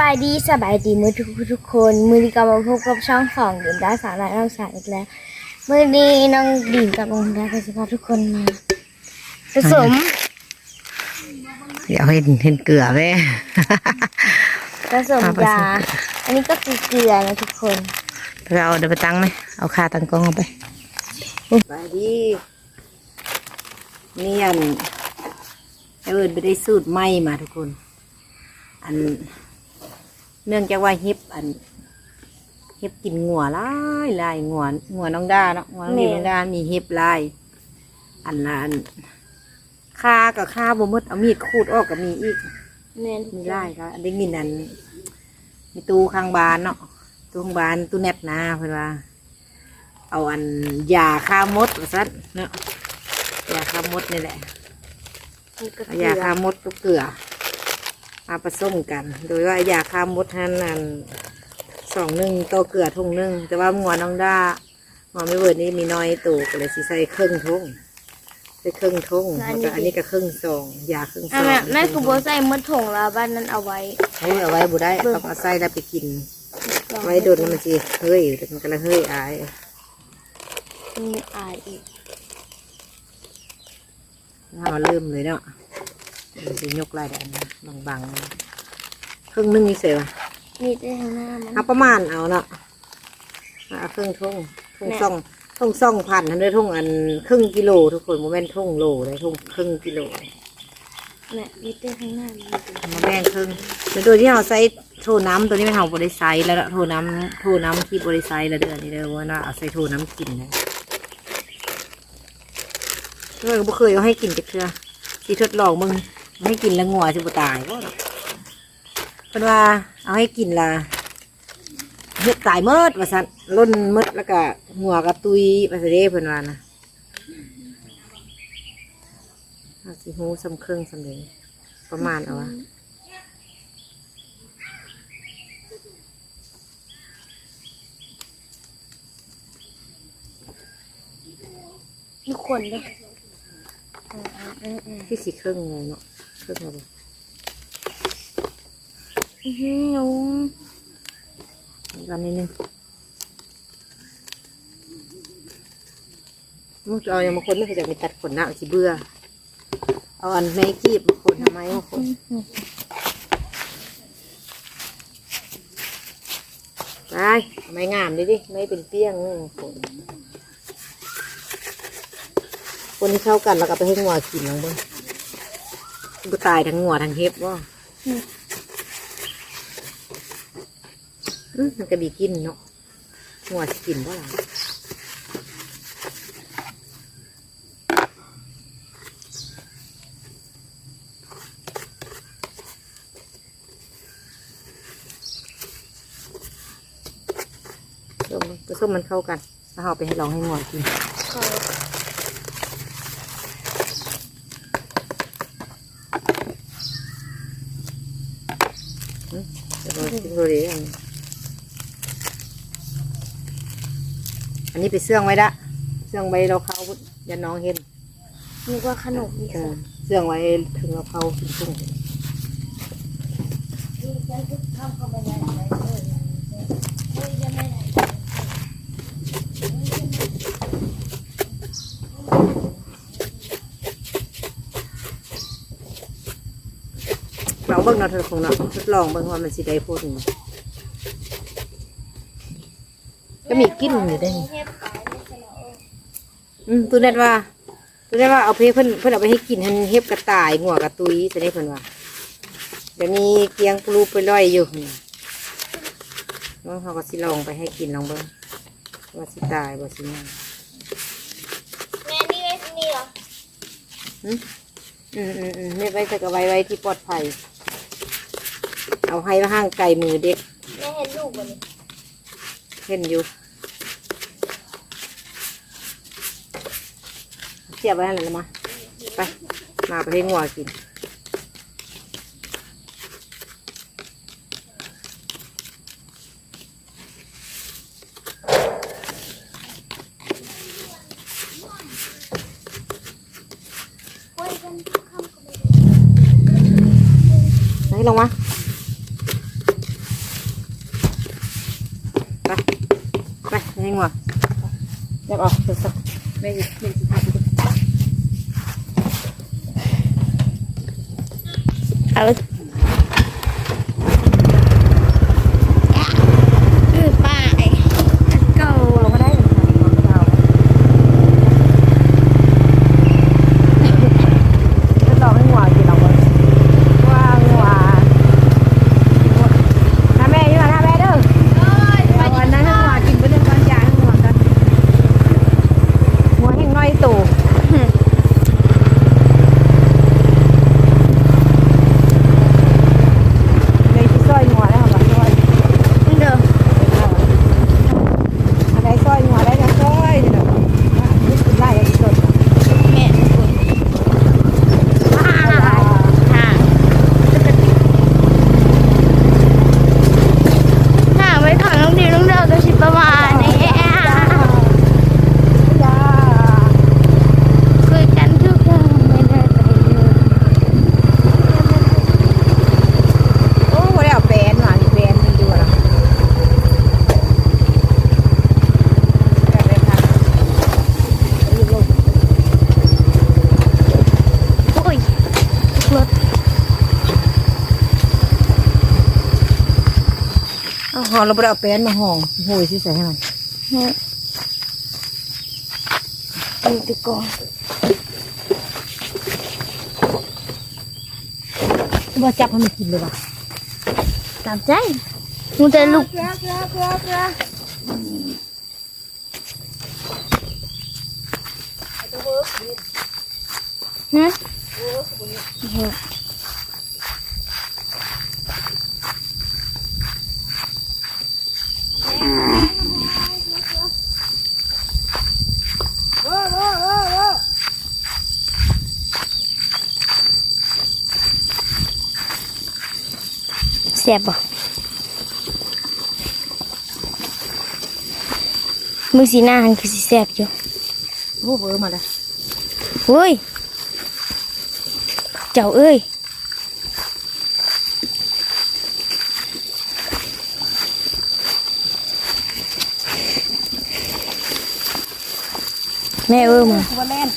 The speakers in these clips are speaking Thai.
บายดีสบายดีมือทุกทุกๆคน มือนี้ก็มาพบกับช่องสองเดินด้าสาวและน้องสาวอีกแล้ว มือนี้น้องดิ่งกับน้องดาก็จะพาทุกคนมาผสมอยากเห็นเห็นเกลือไหมผสมมาผสมยาอันนี้ก็คือเกลือนะทุกคนไปเอาเดี๋ยวไปตั้งไหมเอาคาตั้งกล้องเอาไปไปดีนี่อันเอิญไปได้สูตรไหมมาทุกคน อัน เนื่องจากว่าเฮิปอันเฮิปกินงัวหลายหลายงัวงัวน้องดาเนาะงัวน้องดีน้องดามีเฮิปหลายอันละอันคากับคาบ่หมดเอามีดขูดออกกับมีอีกเน้นมีไล่ก็ได้ยินอันมีตู้ข้างบ้านเนาะตู้ข้างบ้านตู้แนบนาเพื่อนว่า เอาอันยาฆ่ามดว่าซัดเนาะยาฆ่ามดนี่แหละนี่ก็เอาเกลืยาอฆ่ามดกับเกลือ มาผสมกัน โดยว่ายาฆ่ามดท่านนั้นสองหนึ่งต่อเกลือทุ่งหนึ่งแต่ว่างัวน้องด้างัวไม่เวิร์ดนี่มีน้อยตัวก็เลยสิใส่ครึ่งทุ่งใส่ครึ่งทุ่งแล้วก็อันนี้ก็ครึ่งซองยาครึ่งซอะองแม่แม่กูโบใส่มดถงแล้วบ้านนั้นเอาไว้เอาเอาไว้บุได้ต้องเอาใส่แล้วไปกิน ไว้โดนมันสิเฮ้ยแต่มันก็ละเฮ้ยอายมีอายอีกถ้ามาเริ่มเลยเนาะ มันจะยกไล่แดนบางๆครึ่งหนึงนี่เสียวะมีแต่ข้างหน้ามันเอาประมาณเอาเนาะเอาครึ่งทุ่งทุ่งแม่ซ่องทุ่งซ่องพันทันด้วยทุ่งอันครึ่งกิโลทุกคนโมเมนทุ่งโลเลยทุ่งครึ่งกิโลแม่มีแต่ข้างหน้ามันมาแบ่งครึ่งแล้วโดยที่เราใส่โถน้ำตัวนี้ไม่เอาบริไซแล้วละโถน้ำโถน้ำที่บริไซแล้วเดือนนี้เด้อว่าน่าเอาใส่โถน้ำกินนะเพื่อนก็บ่เคยเอาให้กินจักเทื่อที่ทดลองมึงเอา ให้กินแล้วงัวสิบ่ตายก็เพิ่นว่า เอาให้กินละเฮ็ดตายเมิดว่าซั่นล้นเมิดแล้วก็หัวกระตุยว่าซั่นเด้เพิ่นว่านะเอาสิฮู้สำเครื่องสำเร็จประมาณเอาวะทุกคนเลยเออเออเออที่สิเครื่องเลยเนาะ เครื่องอะไรอื้อหือหนูกันนิดนึงมึงจะเอาอย่างบางคนไม่เคยจะมีตัดขนหน้าสิเบื่อ เอาอันในกีบมาคนทำไมบางคนไปเอาไม่งามดิดิไม่เป็นเปี้ยงนี่คนคนที่เข้ากันแล้วก็ไปให้งัวกินลองเบ้าง กูตายทั้งงัวทั้งเห็บว่ามันก็ดีกินเนาะงัวกินว่าล่ะส้มผสมมันเข้ากันแล้วเอาไปให้ลองให้งัวกิน ขอ เดี๋ยวเราชิมดูดิอัน อันนี้ไปเสื่องไว้ละเสื่องไว้เราเขาอย่าน้องเห็นนึกว่าขนมอีกเอค่ะอเสื่องไว้ถึงเราเขาถึงทุ่งลองเบิ่งเนาะเธอคงเนาะทดลองเบิ่งว่ามันสิได้พูดบ่ ก็มีกลินอยู่ได้นี่อืมตัวนั้นว่าตัวนั้นว่าเอาไปเพิ่นเพิ่นเอาไปให้กินหันเฮ็บกระต่ายงัวกระตุยจะได้เพิ่นว่าเดี๋ยวนี้เกียงปลูไปล่อยอยู่นี่น้องเขาก็สิลองไปให้กินลองเบิ่งว่าสิตายบ่สิมาแม่นี่ไม่นี่เหรออืมอืมอืมอืมไม่ไว้แต่ก็ไว้ไว้ที่ปลอดภัย เอาให้ห่างไกลมือเด็กแม่เห็นลูกบ่นี่เห็นอยู่ สียบไว้แล้วมา ไป มาไปให้งัวกิน ไหนลงมาไป ไปให้งัวเรียบออกเดี๋ยสักไม่ไม่าหอเราไปเอาแฟนมาห่องโอ้ยสิใส่ให้มันเนี่ยดูตะกอนว่าจับให้มันกินเลยว่ะตามใจมึงจะลุกฮะ ซ่บบ่มึงสีหน้าหันคือสีแซ่บอยู่โอ้เบอร์มาเลยเฮ้ย เจ้าเอ้ยแม่เอ้ยมาว่าเล่น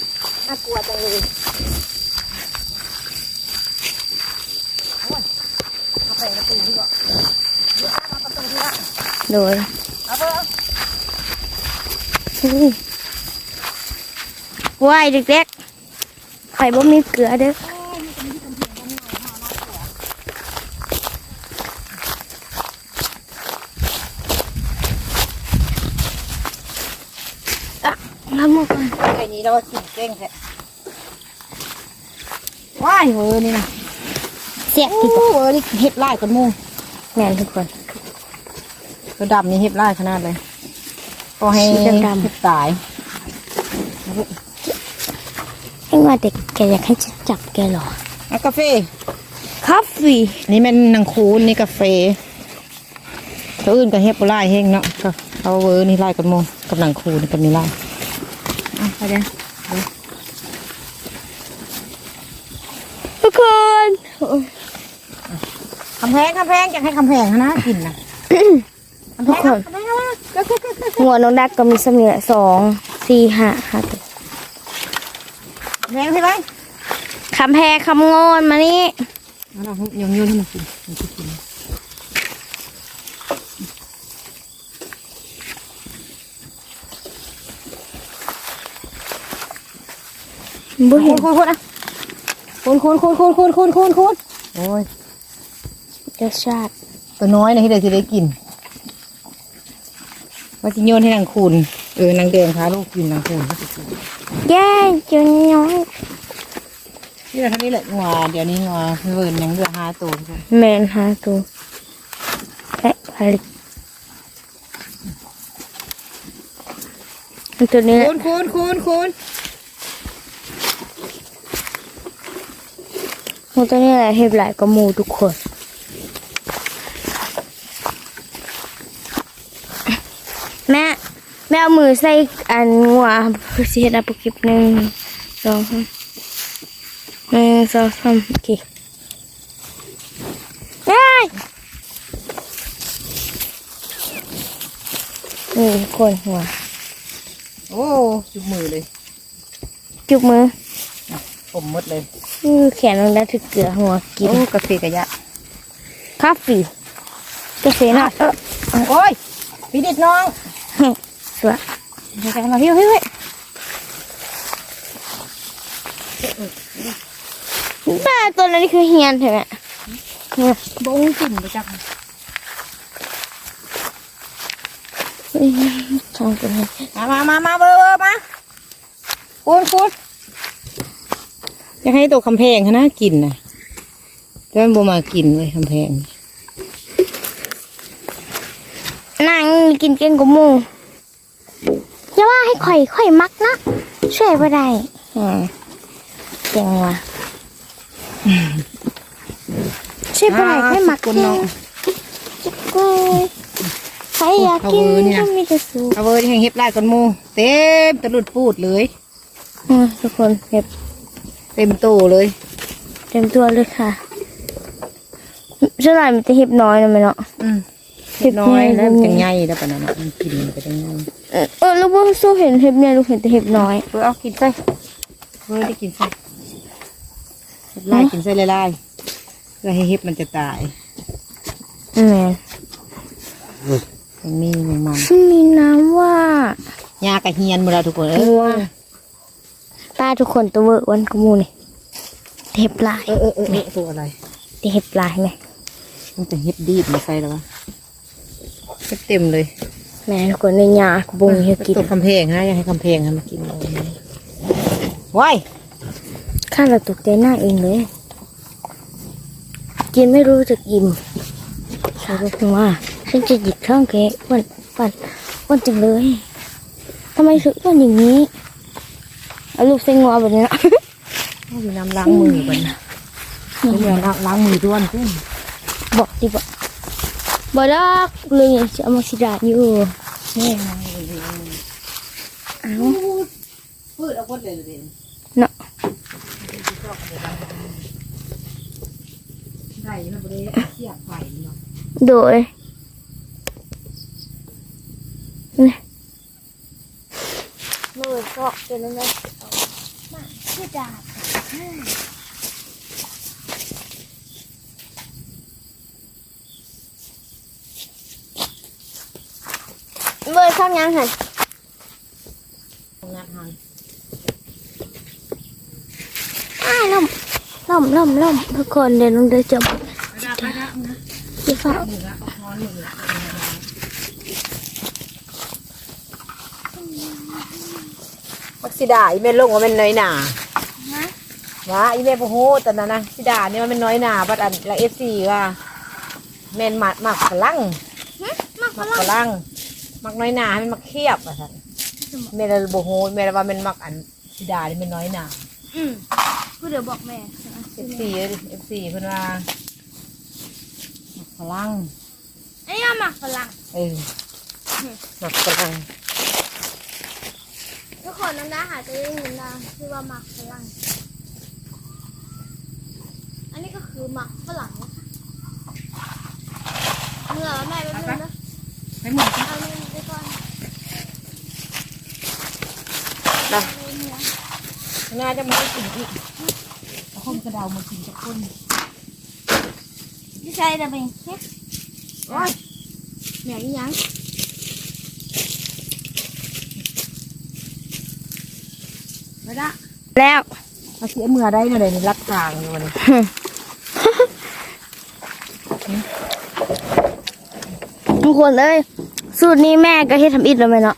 น่ากลัวจังเลยโอ้ยเอาไปประตูดีกว่าเดี๋ยวเอาประตูดีกว่า โดยเอาเบอร์อุ้ยว้ายเด็กๆไข่บ่มีเกลือเด้ออะน้ำมันก่อนไอ้นี้เรากินเก่งแท้ว้ายเวอร์นี่นะเสียบโอ้ดีกว่าเวอร์นี่เห็บไล่กันมู่แม่นทุกคน ตัวดำนี่เห็บไล่ขนาดเลยก็ให้สีดำๆเห็บตายไอ้ว่าเด็กแกอยากให้ฉันจับแกเหรอเอากาแฟคาเฟ่นี่มันนังคูนนี่กาแฟตัวอื่นก็เห็บไล่เฮงเนาะก็เอาเวอร์นี่ไล่กันมู่กับนังคูนกับนี่ไล่อะไปเดี๋ยวทุกคนคำแพงคำแพงอยากให้คำแพงนะกินนะคำแพ ทุกงคนคำแพงเอามาก็คือคือคือหัวน้องดักก็มีสำเนียงสองสี่ห้าห้าตัวแพงใช่ไหมคำแพรคำงอนมานี่เอาเราโยนโยนให้มันกินมันจะกินบุคูเห็ณนคูณคูณอะคูณคูณคูณคูณคูณคูณคูณคูณโอ้ยรสชาติตัวน้อยนะที่เดี๋ยวจะได้กิน ว่าจะโยนให้นางคูณเออนางแดงพาลูกกินนางคูณเขาจะกินแย่จนน้อยนี่เราเท่านี้แหละงัวเดี๋ยวนี้งัวเวิร์นยังเหลือห้าตัวใช่ไหมแมนหาตัวและผลิตตัวนี้แหละคูณคูณคูณคูณตัวนี้แหละเห็บหลายก็หมูทุกคน แม่แม่เอามือ ใส่อันงัวเพื่อสิเฮ็ดอัปกิบหนึ่งสองสามหนึ่งสองสามโอเคได้นี่นี่ทุกคนหัว โอ้จุบมือเลยจุบมือผมหมดเลยอื้อแขนน้องดาถึกเกลือหัวกินโอ้กาแฟกะยะคาฟีกาแฟนะเออโอ้ยพี่ดิดน้อง สวย เดี๋ยวกันมาพี่พี่พี่บ้าตัวนั้นนี่คือเฮียนใช่ไหมเนี่ยบงกลิ่นไปจักอื้อช่างตัวนี้มามามามาเบอร์เบอร์มาคูณคูณอยากให้ตัวคำแพงเขานะกินนะแต่มันบ่มากินเลยคำแพงนางกินเก่งกว่าหมูอย่า ว่าให้ข่อยข่อยมักนะช่วยบ่ได้อืมเก่งว่ะช่วยบ่ได้ค่อยมักคุณน้องจุกกูใครอยากกินเอาเบอร์เนี่ยก็มีแต่สูบเอาเบอร์ที่แห่งเฮ็บไล่ก้อนหมูเต็มตะลุดปูดเลยอืมทุกคนเห็บเต็มโตเลย เต็มตัวเลยค่ะช่วงไหนมันจะเห็บน้อยนะไหมเนาะอืม เห็บน้อยใหญ่แล้วมันเห็จะบใหญ่ใหญ่แล้วปะนั้นน่ะมันกินไปจังไงเออเออแล้วว่าสู้เห็นเห็บเนี่ยลูกเห็นแต่เห็บน้อยเบอร์เอากินใส่เบอร์ได้กินใส่เฮ็บไล่กินใส่ไล่ๆเพื่อให้เฮ็บมันจะตายแม่มันมีมันมันซึ่งมีน้ำว่ายากระเฮียนหมดแล้วทุกคนเอว่าอตาทุกคนตัวเวอร์วันกบหมูนี่เห็บลายเออเออเออเออตัวอะไรแต่เห็บลายไหมมันจะเฮ็บดีดมาใส่แล้ววะ เฮ็บเต็มเลยแม่ทุกคนในยากระบุงเห็บกินตัวคำเพงฮะอยากให้คำเพงให้มากินเอาว้ายข้าเราตกใจหน้าเองเลย กินไม่รู้จะอิ่มสาวบอกว่าฉันจะหยิบช่องเค้กวันวันวันจังเลยทำไมถึงวันอย่างนี้เอาลูกเส้นงอแบบนี้นะเอาอยู่น้ำล้างมือกันนะเป็นเรื่องล้างมือด้วนขึ้นบอกดิบอก บอดอกเลยจะเอามาสิดาอยู่นี่เอ้าพืชเอาคนเลยเลยเนาะได้ยังไม่ได้เสียบไฟเนาะโดยนี่มือก็เป็นอะไรมาสิดา เบอร์ชอบยังไงงานหันอ้ายล่มล่มล่มล่มทุกคนเดี๋ยวน้องเดี๋ยวจะไปดับไปดับนะจะฝากหนึ่งละเอาค้อนหนึ่งละมักสิดาอีเมลลงว่าเป็นน้อยหนาว่าอีเมลโอ้โหตอนนั้นนะสิดาเนี่ยมันเป็นน้อยหนาบัดอันละเอฟซีว่าแมนหมัดหมักฝรั่งมากหมักฝรั่งห มักน้อยหนาให้มันหมักเคียบอะท่านเมลโบโฮเมลว่ามันหมักอันสิดานี่เป็นน้อยหนาอืมกูเดี๋ยวบอกแม่เอฟซีเอฟซีเพิ่นว่าหมักฝรั่งไอ้ยาหมักฝรั่งเออหมักฝรั่งทุกคนน้องดาหาจะได้ยินนะชื่อว่าหมักฝรั่ง อันนี้ก็คือหมักฝรั่งนะคะเหงื่อแม่ไปดูนะไม่เหมือนกันเอาเงินไปก่อน นะเอาเงินน่าจะมากินอีกเอาข้มกระเดามากินจากคนพี่ชายจะเป็นเฮ้ยโอ้ยแม่อีหยังไม่ได้แล้วเอาเสียมือได้เลยนี่รัดทางอยู่เลยทุกคนเลย สูตรนี้แม่ก็เฮ็ดทำอิดแล้วไหมเนาะ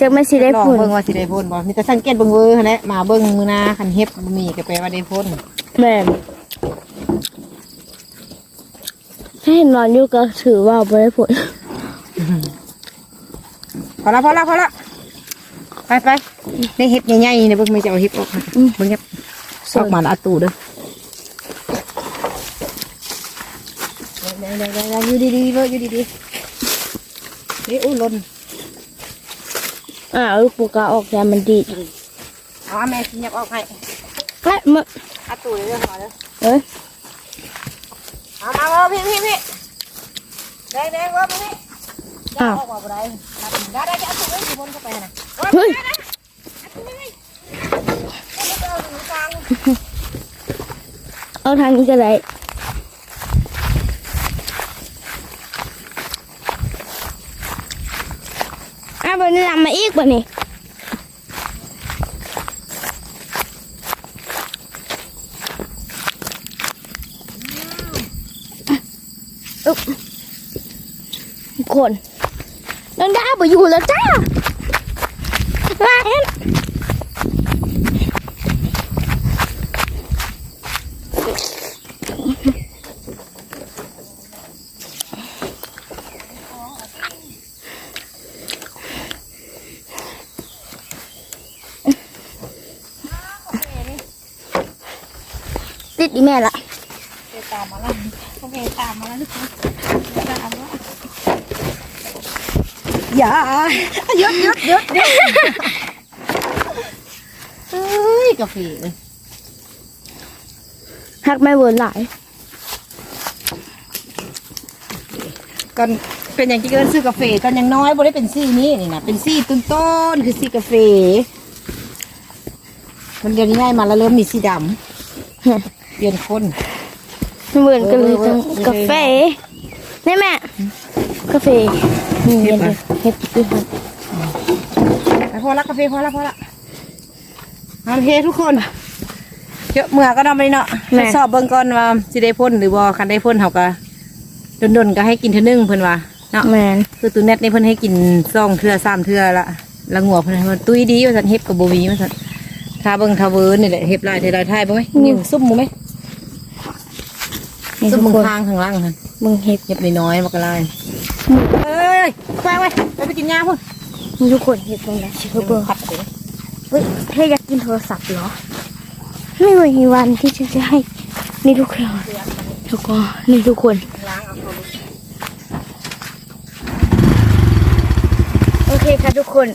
จะไม่สิได้ลองผลเบิ่งว่าสิได้พ้นบ่มีแต่สังเกตเบิ่งเวอร์หั่นแหละมาเบิ่งมือหนาคันเฮ็บบ่มีก็แปลว่าได้พ้นแม่ถ้าเห็นนอนอยู่ก็ถือว่าไม่ได้ผลพอละพอละพอละไปไปได้เฮ็บใหญ่ๆเนี่ยเบิ่งไม่จะเอาเฮ็บออกมาเบิ่งเฮ็บออกมาละอาตูเด้อได้ได้ได้ได้อยู่ดีๆเว้ยอยู่ดีๆนี่อุ้ยหล่น อ่าลูกปูกาออกแกมันดีเอาแม่สิยับออกให้และมันอาตูเด้อหอเด้อเอ้ยเอามาเอาพี่พี่พี่แดงแดงว่าพี่อ้าวออกมาบ่ได้ได้ได้จะเอาตัวไว้ที่บนเข้าไปนะเฮ้ยเอาทางนี้ก็ได้ อ้าวบนนี้ำมาอีกบ่นี่อุ๊บคนน้องดาบ่อยู่แล้วจ้า ดอีแม่ละตามมาแล้วโอเคตามมาแล้วทุกคนตามมาอย่าหยุดหยุดหยุดหยุดเฮ้ยกาแฟเลยหักแม่เวิร์นหลายก่อนเป็นอย่างที่เกินซื้อกาแฟก่อนยังน้อยบ่ได้เป็นซี่นี้นี่นะเป็นซี่ต้นต้นๆคือซี่กาแฟมันเดี๋ยวนี้ง่ายมาแล้วเริ่มมีสีดำ เปลี่ยนคนเหมือนกันเลยเออเออจังเออกาแฟนี่แม่กาแฟนี่เห็เห็นนปะเห็ดอีกพอละกาแฟพอละพอละโอเคทุกคนเดี๋ยวเมื่อก็นำไปเนาะทดสอบเบิ่งก่อนว่าสิได้พ่นหรือบ่คันได้พ่นเฮาก็ดนๆก็ให้กินเท่านึงเพิ่นว่าเนาะแมนคือตูเน็ตนี่เพิ่นให้กินซ่องเทื่อสามเทื่อละละงัวเพิ่นให้มันตุ้ยดีว่าซั่นเฮ็บกับบ่มีว่าซั่นถ้าเบิ่งทาเวิร์นนี่แหละเฮ็บลายเทลายไทยบ่ไหมนี่ซุ่มบ่ไหม นี่ซุ่ทุมกมึงคนข้างข้างล่างหั่นมึงเห็ดเฮ็บน้อยๆมันก็ลายเอ้ยไปไว้ไปไปกินยาพุ่นมึงทุกคนเห็ดมึงนะชิคเบอร์ขัดเลยเฮ้ยเธออยากกินโทรศัพท์เหรอ ไม่มีวันที่ฉันจะให้นี่ทุกคนทุกคนนี่ทุกคนล้างเอาตัวลูกโอเคค่ะทุกคน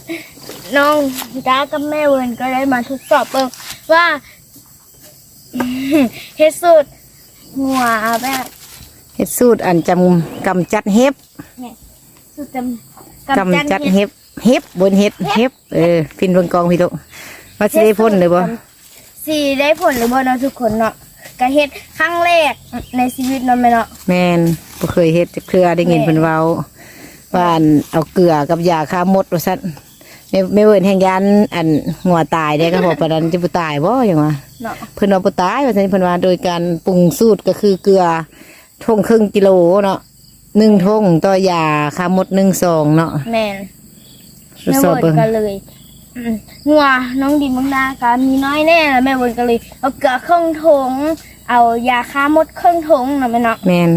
น้องจ้ากับแม่เวิร์นก็ได้มาทดสอบเบิ่งว่า เฮ็ดสูตร หัวแบบเฮ็ดสูตรอันจำกำจัดเฮ็บสูตรจำกำจัดเฮ็ดเฮ็บเฮ็บบนเฮ็ดเฮ็บเออพินเบิ่งกองพี่ตุว่าสิได้พ่นเลยบ่สีได้ผลหรือบ่เนาะทุกคนเนาะก็เฮ็ดครั้งแรกในชีวิตเนาะแม่เนาะแม่นบ่เคยเฮ็ดจักเทื่อได้ยินแม่เพิ่นเว้าว่าอันเอาเกลือกับยาฆ่ามดว่าซั่น แม่แม่เวิ้นแห่งยันอันงัวตายได้ก็บอกปานนั้นจะบ่ตายบ่หยังว่าเนาะเพิ่นว่าบ่ตายว่าซั่นเพิ่นว่าโดยการปรุงสูตรก็คือเกลือทงครึ่งกิโลเนาะหนึ่งทงต่อยาฆ่ามดหนึ่งซองเนาะแม่นทดแม่สอบเวิร์เบิ่งนก็เลยอืมงัวน้องดินบางนาก็มีน้อยแน่แล้วแม่เวิร์นก็เลยเอาเกลือครึ่งถุงเอายาฆ่ามดครึ่งถุงเนาะแม่เนาะแม่น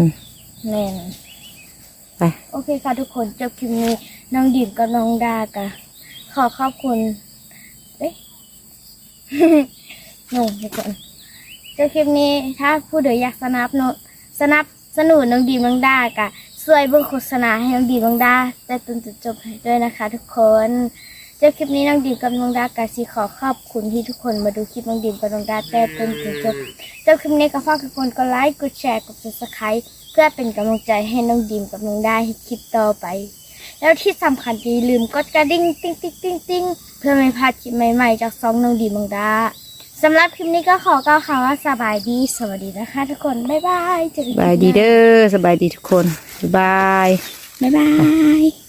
แม่นไป โอเคค่ะทุกคนจบคลิปนี้น้องดิมกับน้องดากะ ขอขอบคุณเอ๊ะหนุ่มทุกคนจบคลิปนี้ถ้าผู้ใดอยากสนับสนุนสนับสนุนน้องดีมน้องดากะช่วยเบิ่งโฆษณาให้น้องดีมน้องดาแต่จนจุดจบให้ด้วยนะคะ ทุกคนจบคลิปนี้น้องดีมกับน้องดากะสิขอขอบคุณที่ทุกคนมาดูคลิปน้องดีมกับน้องดาแต่จนจุดจบจบคลิปนี้ก็ฝากทุกคนกดไลค์กดแชร์กด subscribe เพื่อเป็นกำลังใจให้น้องดีมกับน้องดาให้คลิปต่อไป แล้วที่สำคัญอย่าลืมกดกระดิ่งติ๊งติ๊งติ๊งติ๊งเพื่อไม่พลาดคลิปใหม่ๆ จากซองน้องดีมองดาสำหรับคลิปนี้ก็ขอกล่าวคำว่าสบายดี สวัสดีนะคะทุกคน บ๊ายบายเจอกันสบายดีเด้อสบายดีทุกคน บ๊ายบาย บ๊ายบาย